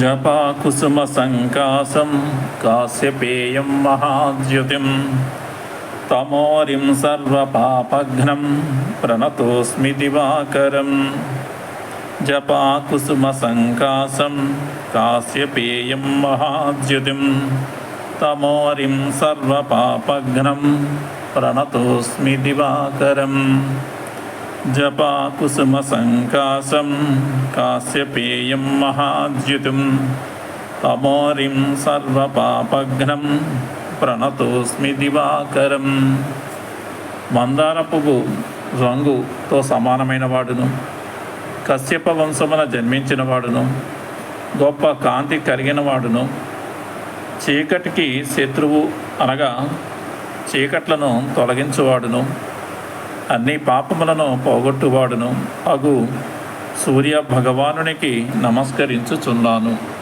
जपाकुसुमसङ्कासं कास्यपेयं महाद्युतिं तमोरिं सर्वपापघ्नं प्रणतोऽस्मि दिवाकरं जपाकुसुमसङ्कासं कास्यपेयं महाद्युतिं तमोरिं सर्वपापघ्नं प्रणतोऽस्मि दिवाकरम् जपाकुसुमसङ्कासं कास्यपेयं महाद्युतिं तमोरिं सर्वपापघ्नं ప్రణతోస్మి దివాకరం మందార పువ్వు రంగుతో సమానమైన వాడును కశ్యప వంశమున జన్మించిన వాడును గొప్ప కాంతి కలిగిన వాడును చీకటికి శత్రువు అనగా చీకట్లను తొలగించువాడును అన్ని పాపములను పోగొట్టువాడును. అగు సూర్య భగవానునికి నమస్కరించుచున్నాను.